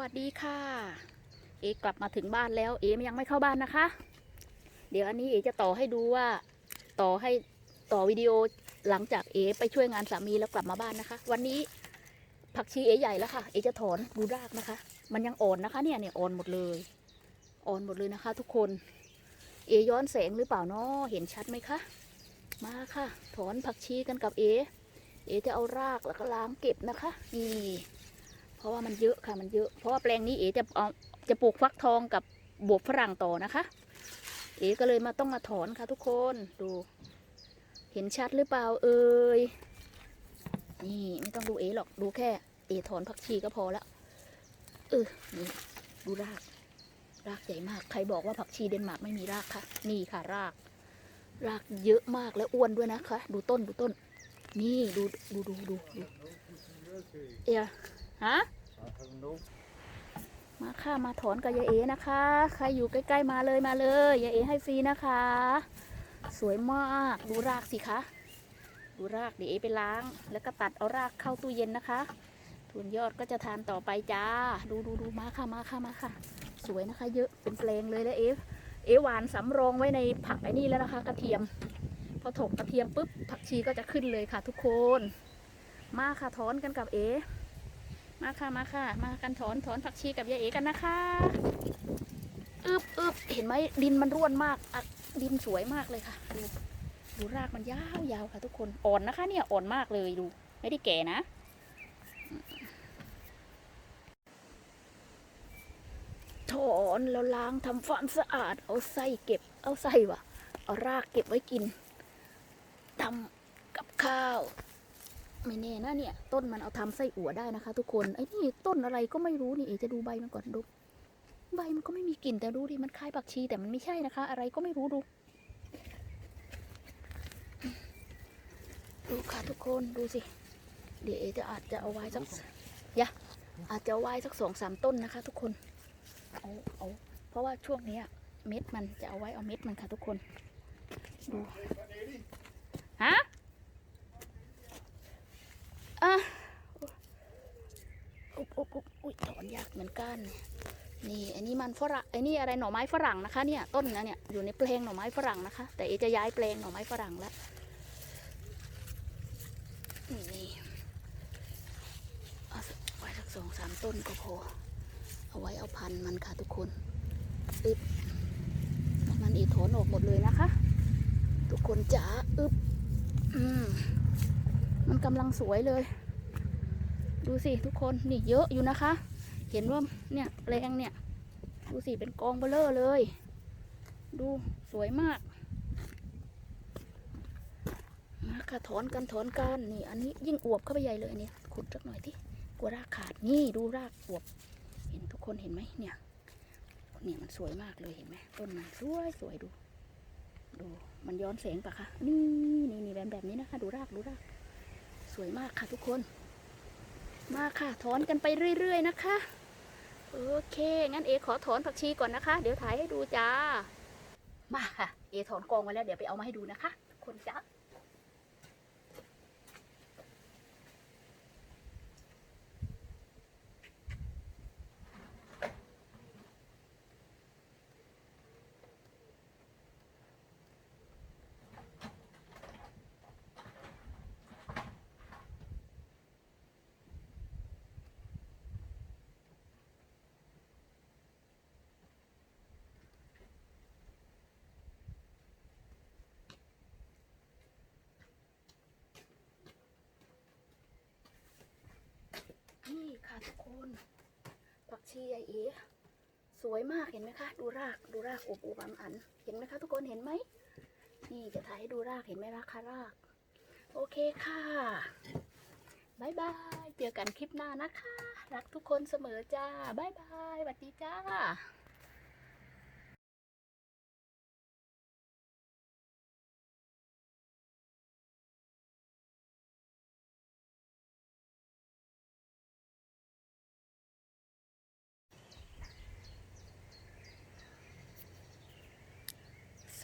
วัสดีค่ะ เอกลับมาถึงบ้านแล้ว เอยังไม่เข้าบ้านนะคะ เดี๋ยวอันนี้เอจะต่อให้ดูว่า ต่อให้ต่อวิดีโอหลังจากเอไปช่วยงานสามีแล้วกลับมาบ้านนะคะ วันนี้ผักชีเอใหญ่แล้วค่ะ เอจะถอนดูรากนะคะ มันยังอ่อนนะคะเนี่ยเนี่ยอ่อนหมดเลย อ่อนหมดเลยนะคะ ทุกคน เอย้อนแสงหรือเปล่าเนาะเห็นชัดไหมคะ มาค่ะ ถอนผักชีกันกับเอ เอจะเอารากแล้วก็ล้างเก็บนะคะ นี่ เพราะว่ามันเยอะค่ะมันเยอะ เพราะว่าแปลงนี้เอ๋จะเอาจะปลูกฟักทองกับบวบฝรั่งต่อนะคะ เอ๋ก็เลยมาต้องมาถอนค่ะทุกคนดู เห็นชัดหรือเปล่าเอ่ยนี่ไม่ต้องดูเอ๋หรอกดูแค่ เอ๋ถอนผักชีก็พอละเออนี่ดูราก รากใหญ่มากใครบอกว่าผักชีเดนมาร์กไม่มีรากคะนี่ค่ะราก รากเยอะมากและอ้วนด้วยนะคะ ดูต้นดูต้น นี่ดูดูดูดูดูเอียฮะ มาค่ะมาถอนกับยายเอนะคะ ใครอยู่ใกล้ๆมาเลยมาเลยยายเอให้ฟรีนะคะ สวยมากดูรากสิคะดูรากเดี๋ยวเอไปล้าง แล้วก็ตัดเอารากเข้าตู้เย็นนะคะทุนยอดก็จะทานต่อไปจ้า ดูดูดูมาค่ะมาค่ะมาค่ะ สวยนะคะ เยอะเป็นแปลงเลยแล้วเอฟเอหวานสำรองไว้ในผักไอ้นี่แล้วนะคะ กระเทียม พอถกกระเทียมปุ๊บผักชีก็จะขึ้นเลยค่ะ ทุกคน มาค่ะถอนกันกับเอ มาค่ะมาค่ะ มากันถอนถอนผักชีกับยายเอกันนะคะอึบอึบเห็นไหมดินมันร่วนมากอะดินสวยมากเลยค่ะดูดูรากมันยาวยาวค่ะทุกคนอ่อนนะคะ เนี่ยอ่อนมากเลยดู ไม่ได้แก่นะถอนแล้วล้างทำความสะอาด เอาไส้เก็บ เอาไส้วะเอารากเก็บไว้กินทำกับข้าว ไม่แน่นะเนี่ย ต้นมันเอาทำไส้อั่วได้นะคะ ทุกคนไอ้นี่ต้นอะไรก็ไม่รู้นี่เอจะดูใบมันก่อนดูใบมันก็ไม่มีกลิ่นแต่ดูดิมันคล้ายผักชีแต่มันไม่ใช่นะคะ อะไรก็ไม่รู้ดู ดูค่ะทุกคนดูสิ เดี๋ยวเอจะอาจจะเอาไว้สักยะอาจจะเอาไว้สักสองสามต้นนะคะ ทุกคนเอาเอาเพราะว่าช่วงเนี้ยเม็ดมันจะเอาไว้เอาเม็ดมันค่ะทุกคนดู ฮะ อะอุ๊บอุ๊บอุ๊บอุ๊ยถอนยาน นี่อันนี้มันฝรั่งไอ้นี่อะไรหน่อไม้ฝรั่งนะคะเนี่ยต้นนะเนี่ยอยู่ในแปลงหน่อไม้ฝรั่งนะคะ แต่เอจะย้ายแปลงหน่อไม้ฝรั่งแล้วนี่เอาไว้สักสองสามต้นก็พอเอาไว้เอาพันมันค่ะทุกคนอึบมันอีถอนออกหมดเลยนะคะ ทุกคนจ๋าอึบอืมมันกำลังสวยเลย ดูสิทุกคนนี่เยอะอยู่นะคะ เห็นว่าเนี่ยแปลงเนี่ย ดูสิเป็นกองเบลเลอร์เลย ดูสวยมากมาค่ะถอนกันถอนกันนี่อันนี้ยิ่งอวบเข้าไปใหญ่เลยเนี่ยขุดสักหน่อยที่กลัวรากขาดนี่ดูรากอวบ เห็นทุกคนเห็นไหมเนี่ยเนี่ยมันสวยมากเลยเห็นไหมต้นมันสวยสวยดู ดูมันย้อนแสงปะคะนี่นี่นี่แบบแบบนี้นะคะ ดูรากดูราก สวยมากค่ะทุกคน มาค่ะถอนกันไปเรื่อย ๆ นะคะ โอเค งั้นเอขอถอนผักชีก่อนนะคะ เดี๋ยวถ่ายให้ดูจ้า มาค่ะ เอถอนกองไว้แล้วเดี๋ยวไปเอามาให้ดูนะคะทุกคนจ้า นี่ค่ะ ทุกคนผักชีไอเอสวยมากเห็นไหมคะ ดูรากดูรากอวบๆอันอัน เห็นไหมคะ ทุกคนเห็นไหมนี่จะถ่ายให้ดูรากเห็นไหมราคาราก โอเคค่ะบายบายเจอกันคลิปหน้านะคะ รักทุกคนเสมอจ้าบายบายสวัสดีจ้า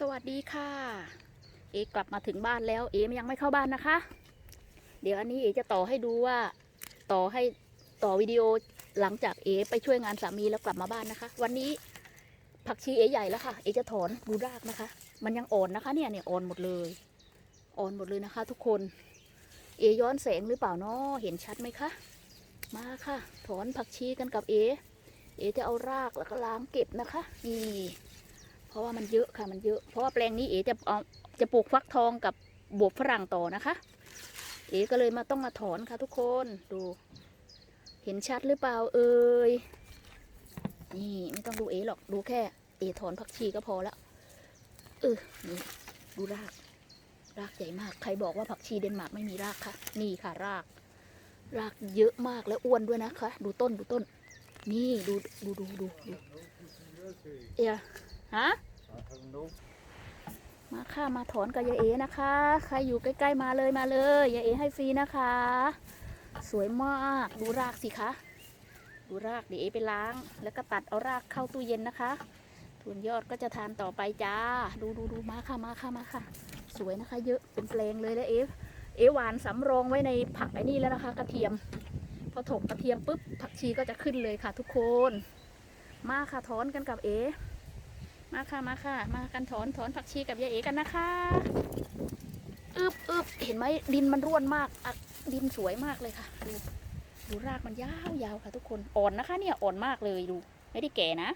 สวัสดีค่ะ เอกลับมาถึงบ้านแล้ว เอยังไม่เข้าบ้านนะคะ เดี๋ยวอันนี้เอจะต่อให้ดูว่า ต่อให้ต่อวิดีโอหลังจากเอไปช่วยงานสามีแล้วกลับมาบ้านนะคะ วันนี้ผักชีเอใหญ่แล้วค่ะ เอจะถอนดูรากนะคะ มันยังอ่อนนะคะ เนี่ยเนี่ยอ่อนหมดเลย อ่อนหมดเลยนะคะ ทุกคน เอย้อนแสงหรือเปล่าเนาะเห็นชัดไหมคะ มาค่ะ ถอนผักชีกันกับเอ เอจะเอารากแล้วก็ล้างเก็บนะคะ นี่ เพราะว่ามันเยอะค่ะมันเยอะ เพราะว่าแปลงนี้เอ๋จะเอาจะปลูกฟักทองกับบวบฝรั่งต่อนะคะ เอ๋ก็เลยมาต้องมาถอนค่ะทุกคนดู เห็นชัดหรือเปล่าเอ่ยนี่ไม่ต้องดูเอ๋หรอกดูแค่ เอ๋ถอนผักชีก็พอแล้วเออนี่ดูราก รากใหญ่มากใครบอกว่าผักชีเดนมาร์กไม่มีรากคะนี่ค่ะราก รากเยอะมากและอ้วนด้วยนะคะ ดูต้นดูต้น นี่ดูดูดูดูดูเอะ ฮะมาค่ะมาถอนกับยายเอนะคะ ใครอยู่ใกล้ๆมาเลยมาเลยยายเอให้ฟรีนะคะ สวยมากดูรากสิคะดูรากเดี๋ยวเอไปล้าง แล้วก็ตัดเอารากเข้าตู้เย็นนะคะทุนยอดก็จะทานต่อไปจ้า ดูดูดูมาค่ะมาค่ะมาค่ะ สวยนะคะ เยอะเป็นแปลงเลยแล้วเอเอหวานสำรองไว้ในผักไอ้นี่แล้วนะคะ กระเทียม พอถกกระเทียมปุ๊บผักชีก็จะขึ้นเลยค่ะ ทุกคน มาค่ะถอนกันกับเอ มาค่ะมาค่ะ มากันถอนถอนผักชีกับยายเอกันนะคะอึบอึบเห็นไหมดินมันร่วนมากอะดินสวยมากเลยค่ะ ดูดูรากมันยาวยาวค่ะทุกคนอ่อนนะคะ เนี่ยอ่อนมากเลยดู ไม่ได้แก่นะ